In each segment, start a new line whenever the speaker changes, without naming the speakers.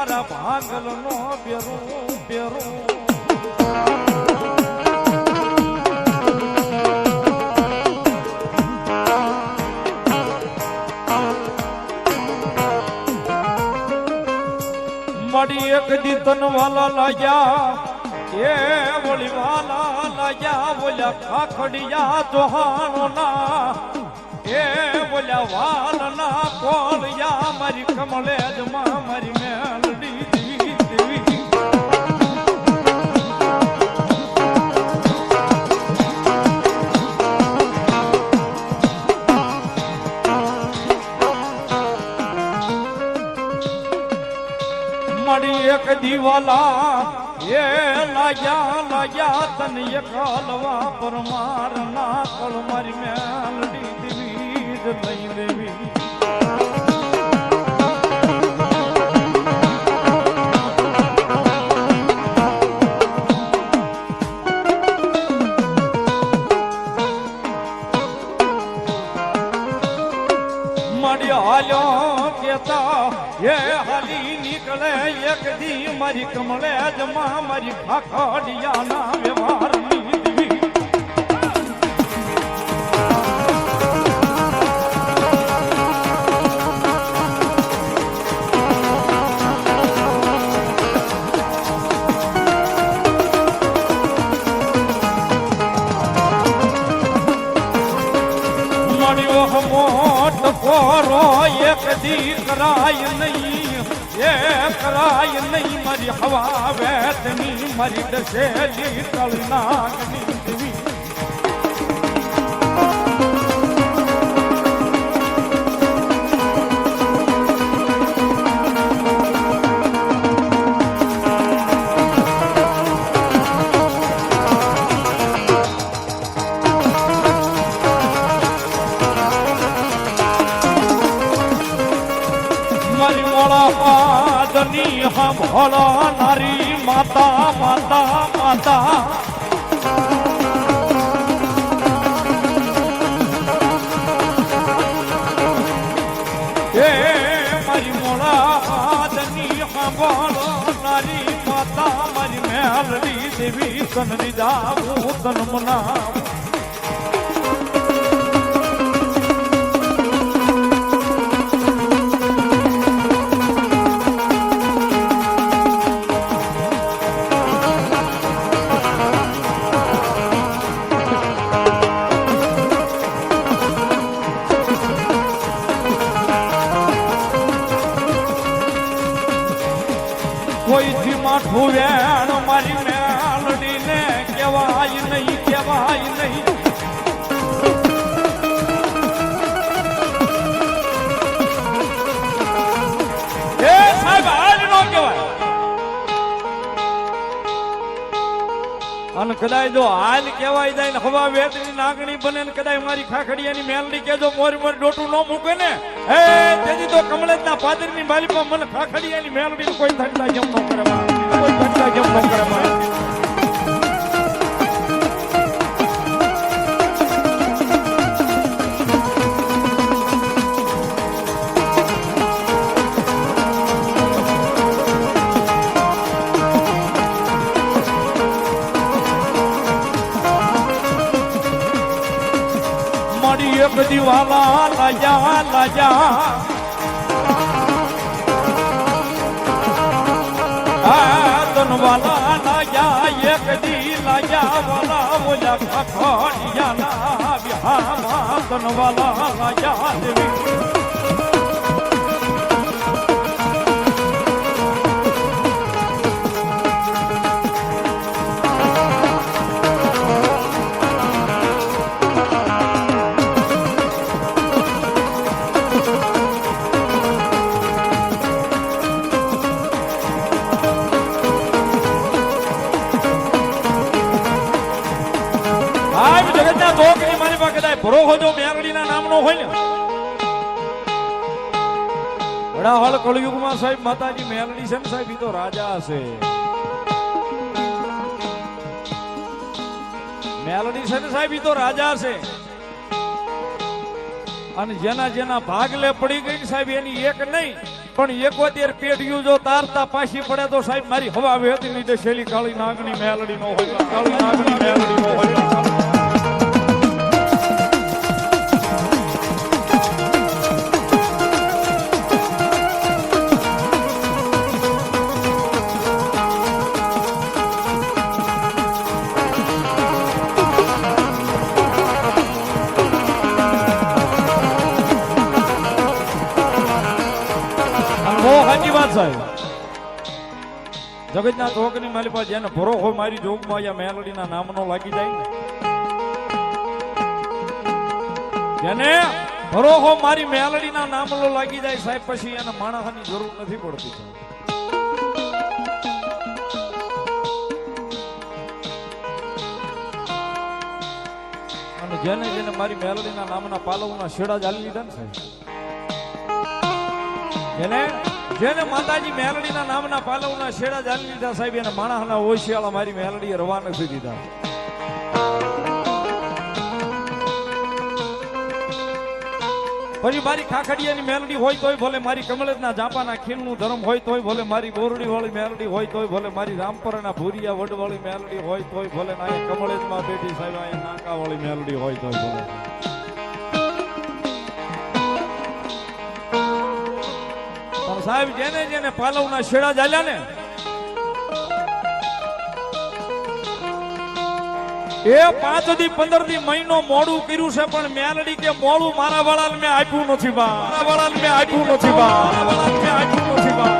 દી ભાગલ નો પેરું પેરું મળી એક દી તન વાલા લાગ્યા એ વળી વાલા લાગ્યા બોલ્યા ખાખડિયા જોહાણો ના એ બોલ્યા વાલ ના કોળિયા મારી કમળે જ મારી મેલડી એક દીવાલા એ લાગ્યા લાગ્યા, તન એક હલવા પરમાર ના કળ મારી મેલડી દેવી જ લઈ દેવી મળ્યો કેતા એ હરી નીકળે એક દી મારી કમળે જમા મારી ખાખડિયા ના વ્યવહાર કરાય નહીં એ કરાય નહીં મારી હવા વેતની મારી દસેલી તલનાગની સાંભળો નારી માતા માતા માતા. એ મારી મોળા પાદની સાંભળો નારી માતા, મારી મેલડી દેવી કનરી જાવું તન મનાવું કોઈથી માથું વેણ મારી મેળડીને કહેવાય નહીં કહેવાય નહીં. એ સાહેબ, આજ નો કહેવાય. અને કદાચ જો હાલ કહેવાય જાય ને હવા વેતની નાગણી બને ને કદાચ મારી ખાખડિયાની મેલડી કેજો મોર મોર ડોટું ન મૂકે ને. હે તેથી તો કમલેજના પાદરની પર મને ખાખડિયાની કોઈ ધંધા કેમ ન કરે કોઈ ધંધા કેમ ન દિવાલા લાજા લાજા આ તનવાલા લાજા એક દી લાજા વાલા બોલા ખખડિયા ના વિહામાં તનવાલા લાજા દેવી પાસે ભરોહો જો મેરડીના નામનો હોય ને. વડાહળ કળયુગમાં સાહેબ માતાજી મેરડી છે ને સાહેબ, એ તો રાજા હશે મેલડી છે ને સાહેબ, એ તો રાજા છે. અને જેના જેના ભાગલે પડી ગઈ સાહેબ, એની એક નહીં, પણ એકોતેર પેઢીયું જો તારતા પાછી પડે તો સાહેબ, મારી હવા વેતી લીધે શેલી કાળી નાગની મેલડી નો હોય, કાળી નાગની મેલડી નો હોય. વાત સાહેબ. જગતના ચોકની મારી પાસે જેને ભરોસો મારી જોગમાં અહીંયા મેલડીના નામનો લાગી જાય ને. જેને ભરોસો મારી મેલડીના નામનો લાગી જાય સાહેબ, પછી એને માણસની જરૂર નથી પડતી અને જેને જેને મારી મેલડીના નામના પાલવના શેડા જાલી લીધા ને સાહેબ. જેને જેને માતાજી મેલડીના નામના પાલવના શેડા જાલી લીધા સાહેબ, એને માણસના ઓશિયાળા મારી મેલડીએ રવા નથી દીધા. પછી મારી ખાખડિયાની મેલડી હોય તોય ભલે મારી કમળજના જાપાના ખીલનું ધર્મ હોય તોય ભલે મારી બોરડી વાળી મેલડી હોય તોય ભલે મારી રામપરના ભૂરિયા વડવાળી મેલડી હોય તોય ભલે ના અહીંયા બેઠી સાહેબ નાકાવાળી નાકા મેલડી હોય તોય ભલે. સાહેબ જેને જેને પાલવના શેડા ચાલ્યા ને, એ પાંચથી પંદરથી મહિનો મોડું કર્યું છે, પણ મેલડી કે મોડું મારા વાળાને મેં આપ્યું નથી, બા. મારા વાળાને મેં આપ્યું નથી, બા. મારા વાળાને મેં આપ્યું નથી, બા.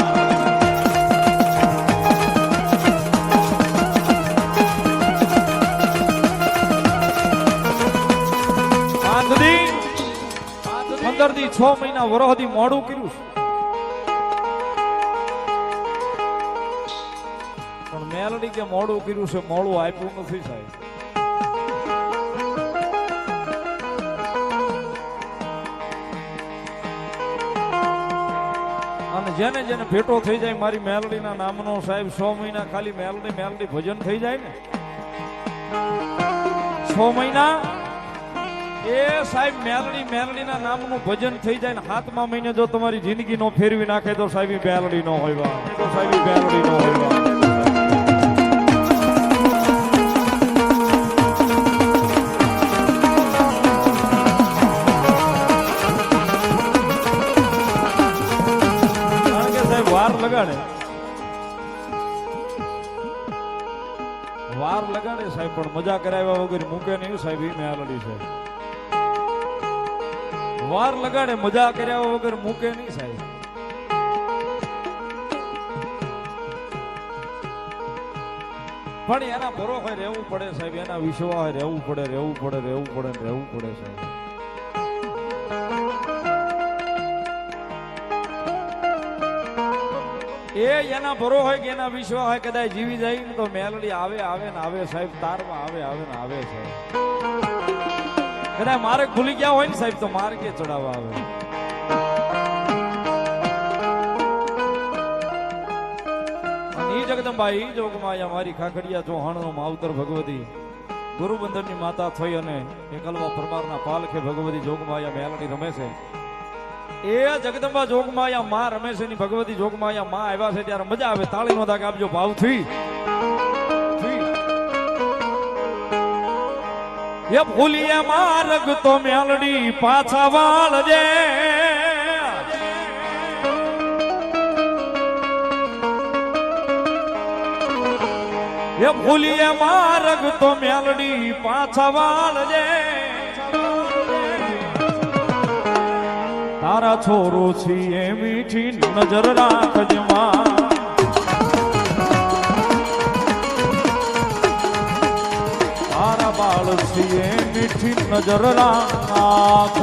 પંદરથી છ મહિના વરોહથી મોડું કર્યું છે. પણ કે મોડું કર્યું છે, મોડું આપ્યું નથી સાહેબ. અને જેને જેને ભેટો થઈ જાય, મારી મેલડીના નામનો સાહેબ છ મહિના ખાલી મેલડી મેલડી ભજન થઈ જાય ને? છ મહિના? એ સાહેબ, મેલડી, મેલડીના નામનું ભજન થઈ જાય ને સાતમા મહિને જો તમારી જિંદગી નો ફેરવી નાખે તો સાહેબ મેલડી નો હોય તો સાહેબ મેલડી નો હોય લગાડે. વાર લગાડે સાહેબ, પણ મજા કરાવ્યા વગર મૂકે નહીં સાહેબ, ઈ મેલડી છે. વાર લગાડે, મજા કર્યા વગર મૂકે નહીં સાહેબ. પણ એના ભરોસે રહેવું પડે સાહેબ, એના વિશ્વાસે રહેવું પડે રહેવું પડે રહેવું પડે રહેવું પડે સાહેબ. એ એના ભરો હોય કે એના વિશ્વ હોય, કદાચ જીવી જાય ને તો મેલડી આવે આવે ને આવે સાહેબ, તારમાં આવે આવે ને આવે સાહેબ કદાચ મારે ભૂલી ગયા હોય ને સાહેબ, તો માર્ગે ચડાવવા આવે? ઈ જગદંબા ઈ જોગમાં મારી ખાખડિયા ચોહાણનો માવતર ભગવતી. ગુરુબંધનની માતા થઈ અને એકલવા પરમારના પાલખે ભગવતી જોગમાયા મેલડી રમે છે. એ જગદંબા જોગમાયા માં રમે છે ની ભગવતી જોગમાયા માં આવ્યા છે ત્યારે મજા આવે. તાળી નો દાગ આપજો ભાવથી. એ ભૂલીએ માર્ગ તો મેલડી પાછા વાળજે. એ ભૂલીએ માર્ગ તો મેલડી પાછા વાળજે. તારા છોરો છીએ મીઠી નજર રાખજમાં. તારા બાળ છીએ મીઠી નજર રાખજમાં.